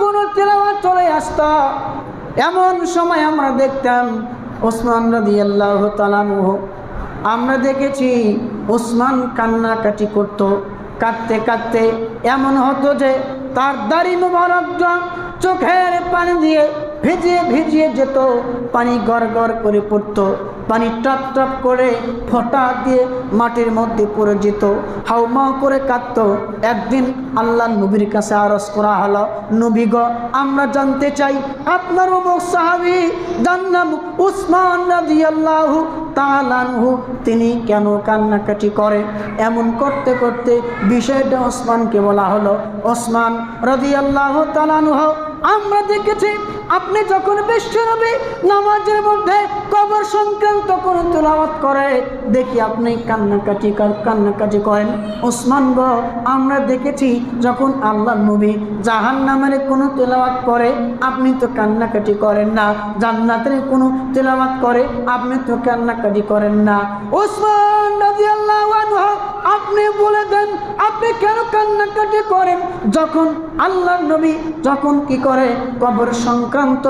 কোনো তেলাওয়াত চলে আসত। এমন সময় আমরা দেখতাম ওসমান রাদি আল্লাহ তালামুহ আমরা দেখেছি ওসমান কান্নাকাটি করত। কাঁদতে কাঁদতে এমন হতো যে তার দাড়ি মোবারকটা চোখের পানি দিয়ে ভিজিয়ে ভিজিয়ে যেত, পানি গড় গড় করে পড়তো। পানি টপ টপ করে ফোঁটা দিয়ে মাটির মধ্যে পড়ে যেত। হাউমাউ করে কাঁদতো। একদিন আল্লাহ নবীর কাছে আরজ করা হলো, নবী গ, আমরা জানতে চাই, আপনার অমুক সাহাবি যার নাম উসমান তাআলাহু তিনি কেন কান্নাকাটি করে? এমন করতে করতে বিষয়টা ওসমানকে বলা হলো। ওসমান রাদিয়াল্লাহু তাআলাহু আমরা দেখেছি আপনি যখন বিশ্বনবী নামাজের মধ্যে কবর সংক্রান্ত কোনো তেলাওয়াত করে। দেখি আপনি কান্নাকাটি কান্নাকাটি করেন। ওসমান গ, আমরা দেখেছি যখন আল্লাহ নবী জাহান নামের কোনো তেলাওয়াত করে, আপনি তো কান্নাকাটি করেন না, জান্নাতের কোনো তেলাওয়াত করে, আপনি তো কান্নাকাটি করেন না। ওসমান আনহু আপনি বলে দেন, আপনি কেন কান্নাকাটি করেন? যখন আল্লাহ নবী যখন কি করে? কবর সংক্রান্ত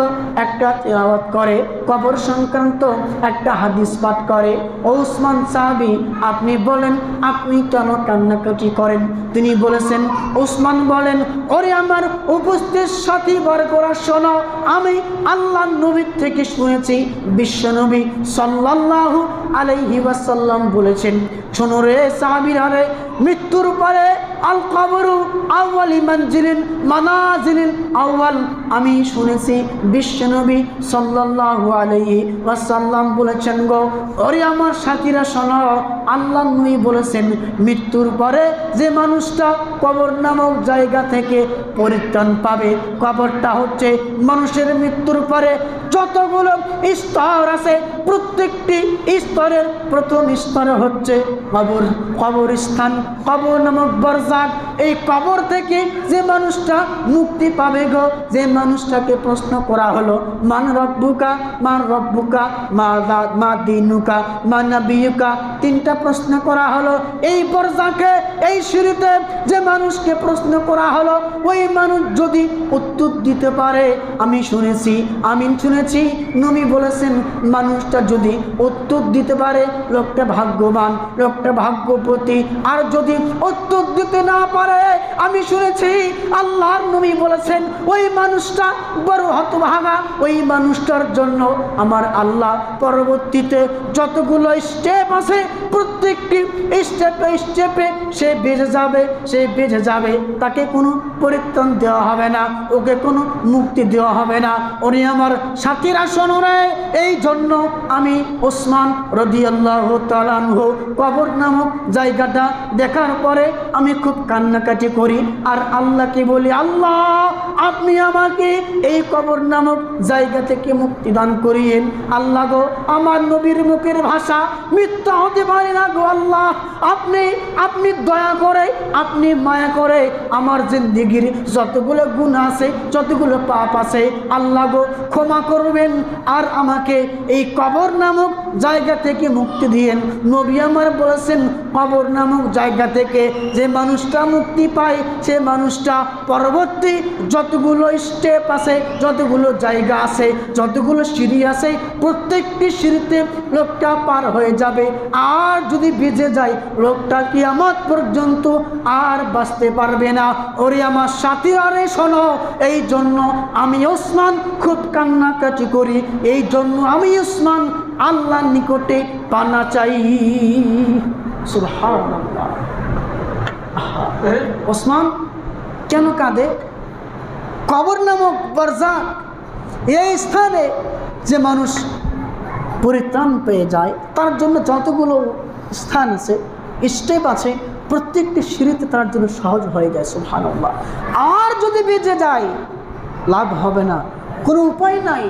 একটা তেলাওয়াত করে, কবর সংক্রান্ত একটা হাদিস পাঠ করে। ওসমান সাহাবি, আপনি বলেন, আপনি কেন কান্নাকাটি করেন? তিনি বলেছেন ওসমান বলেন, ওরে আমার উপস্থিত সাথী বার করা শোনো, আমি আল্লাহ নবীর থেকে শুনেছি বিশ্বনবী সাল্লাল্লাহু আলাইহি ওয়াসাল্লাম বলেছেন, শোনো রে সাহাবীরা রে মৃত্যুর পরে আল কবরু আউয়ালি মঞ্জিলিন, মানাজিলিন আউয়াল। আমি শুনেছি বিশ্বনবী সাল্লাল্লাহু আলাইহি ওয়াসাল্লাম বলেছেন গো, ওরে আমার সাথীরা, শোনো, আল্লাহ নবী বলেছেন, মৃত্যুর পরে যে মানুষটা কবর নামক জায়গা থেকে পরিত্রাণ পাবে, কবরটা হচ্ছে মানুষের মৃত্যুর পরে যতগুলো স্তর আছে, প্রত্যেকটি স্তরের প্রথম স্তর হচ্ছে কবর, কবরস্থান। কবর নামক বরজাক এই কবর থেকে যে মানুষটা মুক্তি পাবে গো, যে মানুষটাকে প্রশ্ন করা হলো, মান রব্বুকা মান রব্বুকা, মা মা দিনুকা, মা নবিয়ুকা তিনটা প্রশ্ন করা হলো। এই বরজাকে এই সিঁড়িতে যে মানুষকে প্রশ্ন করা হলো, ওই মানুষ যদি উত্তর দিতে পারে, আমি শুনেছি আমি শুনেছি, নবী বলেছেন, মানুষটা যদি উত্তর দিতে পারে, লোকটা ভাগ্যবান, লোকটা ভাগ্যপতি আর যদি উত্তর দিতে না পারে, আমি শুনেছি, আল্লাহর নবী বলেছেন, ওই মানুষটা বড় হতভাগা। ওই মানুষটার জন্য আমার আল্লাহ পরবর্তীতে যতগুলো স্টেপ আছে প্রত্যেকটি স্টেপে স্টেপে সে বেঁচে যাবে, সে বেঁচে যাবে। তাকে কোনো পরিত্রাণ দেওয়া হবে না, ওকে কোনো মুক্তি দেওয়া হবে না। উনি আমার সাথীরা শোনরে এই জন্য আমি ওসমান রদিয়াল্লাহ তালানহ কবর নামক জায়গাটা দেখার পরে আমি খুব কান্নাকাটি করি। আর আল্লাহকে বলি, আল্লাহ, আপনি আমাকে এই কবর নামক জায়গা থেকে মুক্তি দান করিয়েন। আল্লাহ গো, আমার নবীর মুখের ভাষা মিথ্যা হতে পারে না গো আল্লাহ। আপনি আপনি দয়া করে, আপনি মায়া করে আমার জিন্দিগির যতগুলো গুণ আছে, যতগুলো পাপ আছে, আল্লাহ গো ক্ষমা করবেন আর আমাকে এই কবর নামক জায়গা থেকে মুক্তি দিয়েন। নবী আমার বলেছেন, কবর নামক জায়গা থেকে যে মানুষটা মুক্তি পায়, সে মানুষটা পরবর্তী যতগুলো স্টেপ আছে, যতগুলো জায়গা আছে, যতগুলো সিঁড়ি আছে, প্রত্যেকটি সিঁড়িতে লোকটা পার হয়ে যাবে। আর যদি বেঁচে যায় লোকটা কিয়ামত পর্যন্ত আর বাঁচতে পারবে না। ওরে আমার সাথী আরে শোনো, এই জন্য আমি ওসমান খুব কান্নাকাটি করি। এই জন্য আমি ওসমান আল্লাহর নিকটে পানা চাই। ওসমান কেন কাঁদে? কবর নামক বরজা এই স্থানে যে মানুষ পরিত্রাণ পেয়ে যায়, তার জন্য যতগুলো স্থান আছে স্টেপ আছে, প্রত্যেকটি সিঁড়িতে তার জন্য সহজ হয়ে যায়, সুবহানাল্লাহ। আর যদি বেঁচে যায়, লাভ হবে না, কোনো উপায় নাই।